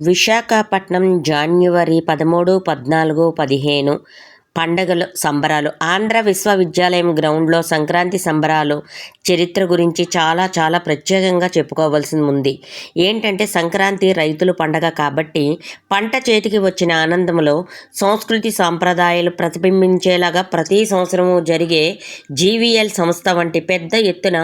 Visakhapatnam January పదమూడు పద్నాలుగు పదిహేను పండగలు సంబరాలు. ఆంధ్ర విశ్వవిద్యాలయం గ్రౌండ్లో సంక్రాంతి సంబరాలు చరిత్ర గురించి చాలా చాలా ప్రత్యేకంగా చెప్పుకోవాల్సి ఉంది. ఏంటంటే సంక్రాంతి రైతుల పండగ కాబట్టి పంట చేతికి వచ్చిన ఆనందంలో సంస్కృతి సాంప్రదాయాలు ప్రతిబింబించేలాగా ప్రతి సంవత్సరము జరిగే జీవీఎల్ సంస్థ వంటి పెద్ద ఎత్తున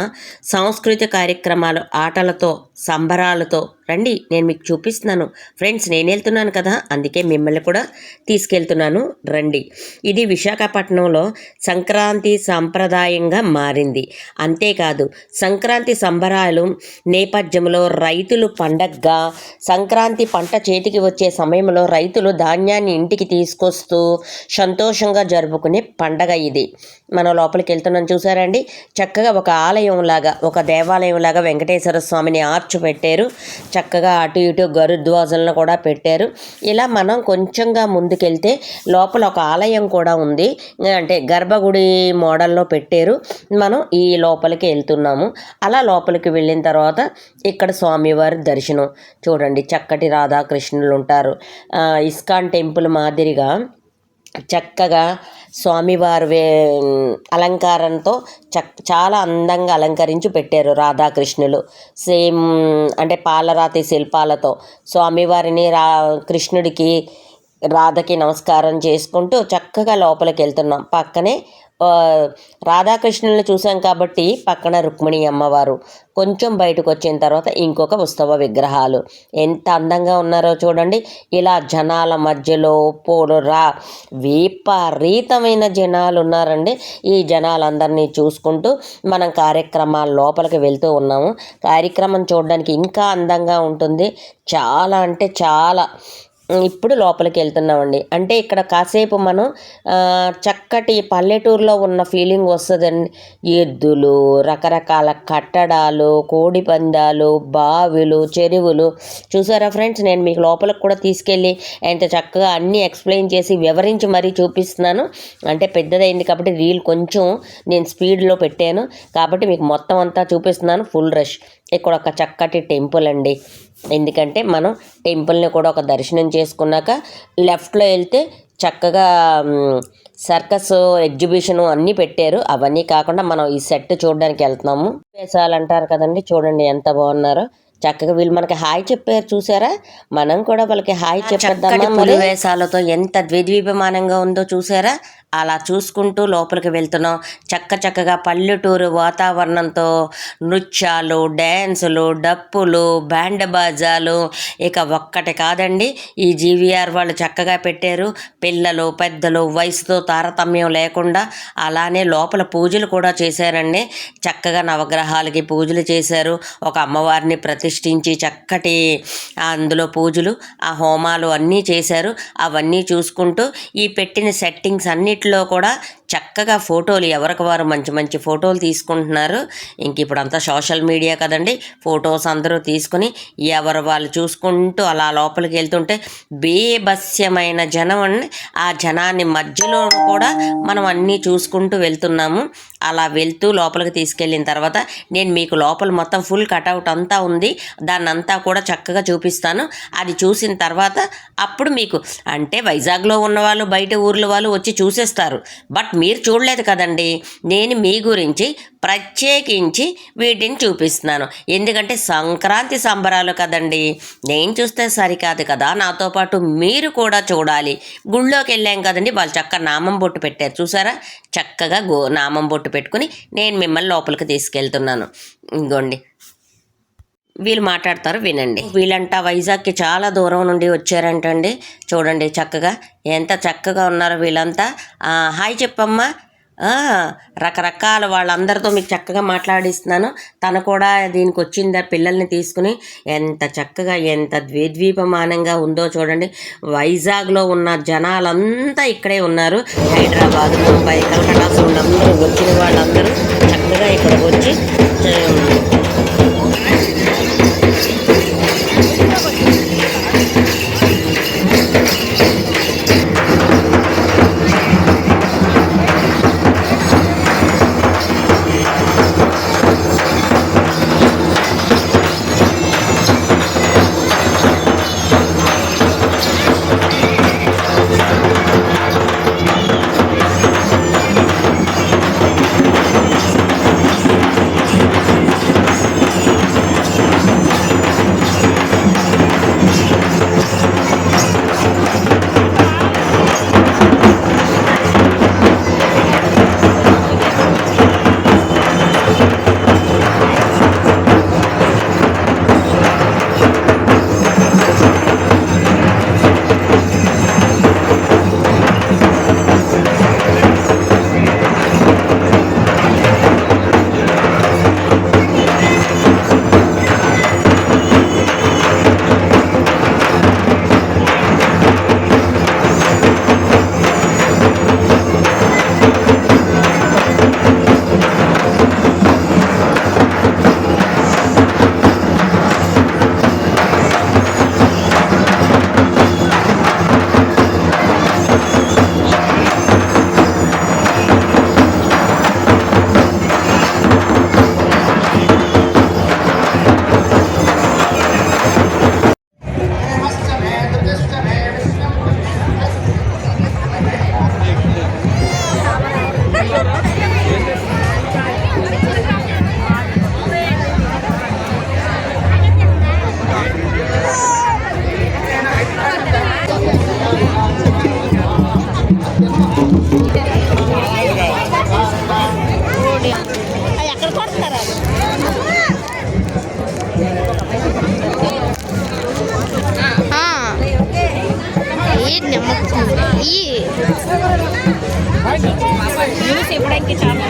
సాంస్కృతిక కార్యక్రమాలు ఆటలతో సంబరాలతో. రండి నేను మీకు చూపిస్తున్నాను. ఫ్రెండ్స్ నేను వెళ్తున్నాను కదా అందుకే మిమ్మల్ని కూడా తీసుకెళ్తున్నాను. రండి. ఇది విశాఖపట్నంలో సంక్రాంతి సాంప్రదాయంగా మారింది. అంతేకాదు సంక్రాంతి సంబరాలు నేపథ్యంలో రైతులు పండగగా సంక్రాంతి పంట చేతికి వచ్చే సమయంలో రైతులు ధాన్యాన్ని ఇంటికి తీసుకొస్తూ సంతోషంగా జరుపుకునే పండగ ఇది. మనం లోపలికి వెళ్తున్నాం చూసారండి చక్కగా ఒక ఆలయం లాగా ఒక దేవాలయం లాగా వెంకటేశ్వర స్వామిని ఆర్చ్ పెట్టారు చక్కగా అటు ఇటు గరుద్వాజలను కూడా పెట్టారు. ఇలా మనం కొంచెంగా ముందుకెళ్తే లోపల ఒక ఆలయం కూడా ఉంది. అంటే గర్భగుడి మోడల్లో పెట్టారు. మనం ఈ లోపలికి వెళ్తున్నాము. అలా లోపలికి వెళ్ళిన తర్వాత ఇక్కడ స్వామివారి దర్శనం. చూడండి చక్కటి రాధాకృష్ణులు ఉంటారు. ఇస్కాన్ టెంపుల్ మాదిరిగా చక్కగా స్వామివారి వే అలంకారంతో చక్ చాలా అందంగా అలంకరించి పెట్టారు రాధాకృష్ణులు. సేమ్ అంటే పాలరాతి శిల్పాలతో. స్వామివారిని రా కృష్ణుడికి రాధకి నమస్కారం చేసుకుంటూ చక్కగా లోపలికి వెళ్తున్నాం పక్కనే రాధాకృష్ణుల్ని చూసాం కాబట్టి పక్కన రుక్మిణి అమ్మవారు. కొంచెం బయటకు వచ్చిన తర్వాత ఇంకొక ఉత్సవ విగ్రహాలు. ఎంత అందంగా ఉన్నారో చూడండి. ఇలా జనాల మధ్యలో పోడు రా విపరీతమైన జనాలు ఉన్నారండి. ఈ జనాలందరినీ చూసుకుంటూ మనం కార్యక్రమాల లోపలికి వెళ్తూ ఉన్నాము. కార్యక్రమం చూడడానికి ఇంకా అందంగా ఉంటుంది. చాలా అంటే చాలా ఇప్పుడు లోపలికి వెళ్తున్నామండి. అంటే ఇక్కడ కాసేపు మనం చక్కటి పల్లెటూరులో ఉన్న ఫీలింగ్ వస్తుందండి. ఎద్దులు రకరకాల కట్టడాలు కోడి పందాలు బావిలు చెరువులు. చూసారా ఫ్రెండ్స్? నేను మీకు లోపలికి కూడా తీసుకెళ్ళి ఎంత చక్కగా అన్నీ ఎక్స్ప్లెయిన్ చేసి వివరించి మరీ చూపిస్తున్నాను. అంటే పెద్దదైంది కాబట్టి రీల్ కొంచెం నేను స్పీడ్లో పెట్టాను. కాబట్టి మీకు మొత్తం అంతా చూపిస్తున్నాను. Full rush. ఇక్కడ ఒక చక్కటి టెంపుల్ అండి. ఎందుకంటే మనం టెంపుల్ని కూడా ఒక దర్శనం చేసుకున్నాక లెఫ్ట్లో వెళ్తే చక్కగా సర్కస్ ఎగ్జిబిషన్ అన్నీ పెట్టారు. అవన్నీ కాకుండా మనం ఈ సెట్ చూడడానికి వెళ్తున్నాము. వేసాలు అంటారు కదండి చూడండి ఎంత బాగున్నారో. చక్కగా వీళ్ళు మనకి హాయ్ చెప్పారు చూసారా? మనం కూడా వాళ్ళకి హాయ్ చెప్పేద్దామా మరి. వేసాలతో ఎంత ద్విద్వీపమానంగా ఉందో చూసారా? అలా చూసుకుంటూ లోపలికి వెళ్తున్నాం. చక్క చక్కగా పల్లెటూరు వాతావరణంతో నృత్యాలు డ్యాన్సులు డప్పులు బ్యాండ్ బాజాలు. ఇక ఒక్కటి కాదండి ఈ జీవీఆర్ వాళ్ళు చక్కగా పెట్టారు. పిల్లలు పెద్దలు వయసుతో తారతమ్యం లేకుండా అలానే లోపల పూజలు కూడా చేశారండి. చక్కగా నవగ్రహాలకి పూజలు చేశారు. ఒక అమ్మవారిని ప్రతిష్ఠించి చక్కటి అందులో పూజలు ఆ హోమాలు అన్నీ చేశారు. అవన్నీ చూసుకుంటూ ఈ పెట్టిన సెట్టింగ్స్ అన్నిటిలో కూడా చక్కగా ఫోటోలు ఎవరికి వారు మంచి మంచి ఫోటోలు తీసుకుంటున్నారు. ఇంక ఇప్పుడు అంతా సోషల్ మీడియా కదండి. ఫొటోస్ అందరూ తీసుకుని ఎవరు వాళ్ళు చూసుకుంటూ అలా లోపలికి వెళ్తుంటే బేభస్యమైన జనం ఆ జనాన్ని మధ్యలో కూడా మనం అన్నీ చూసుకుంటూ వెళ్తున్నాము. అలా వెళ్తూ లోపలికి తీసుకెళ్ళిన తర్వాత నేను మీకు లోపల మొత్తం ఫుల్ కటౌట్ అంతా ఉంది. దాన్ని అంతా కూడా చక్కగా చూపిస్తాను. అది చూసిన తర్వాత అప్పుడు మీకు అంటే వైజాగ్లో ఉన్న వాళ్ళు బయట ఊర్ల వాళ్ళు వచ్చి చూసేస్తారు. బట్ మీరు చూడలేదు కదండి. నేను మీ గురించి ప్రత్యేకించి వీటిని చూపిస్తున్నాను. ఎందుకంటే సంక్రాంతి సంబరాలు కదండి. నేను చూస్తే సరికాదు కదా. నాతో పాటు మీరు కూడా చూడాలి. గుళ్ళోకి వెళ్ళాం కదండి. వాళ్ళు చక్క నామం బొట్టు పెట్టారు. చూసారా? చక్కగా గో నామం బొట్టు పెట్టుకుని నేను మిమ్మల్ని లోపలికి తీసుకెళ్తున్నాను. ఇంకోండి. వీళ్ళు మాట్లాడతారు వినండి. వీళ్ళంట వైజాగ్కి చాలా దూరం నుండి వచ్చారంటండి. చూడండి చక్కగా. ఎంత చక్కగా ఉన్నారో వీళ్ళంతా. హాయ్ చెప్పమ్మా. రకరకాల వాళ్ళందరితో మీకు చక్కగా మాట్లాడిస్తున్నాను. తను కూడా దీనికి వచ్చింది పిల్లల్ని తీసుకుని. ఎంత చక్కగా ఎంత ద్వేద్వీపమానంగా ఉందో చూడండి. వైజాగ్లో ఉన్న జనాలంతా ఇక్కడే ఉన్నారు. హైదరాబాద్ ముంబై కలకటా అందరూ వచ్చిన వాళ్ళందరూ చక్కగా ఇక్కడ వచ్చి ఎక్కడ కొడతారా ఇవ్వడానికి చాలా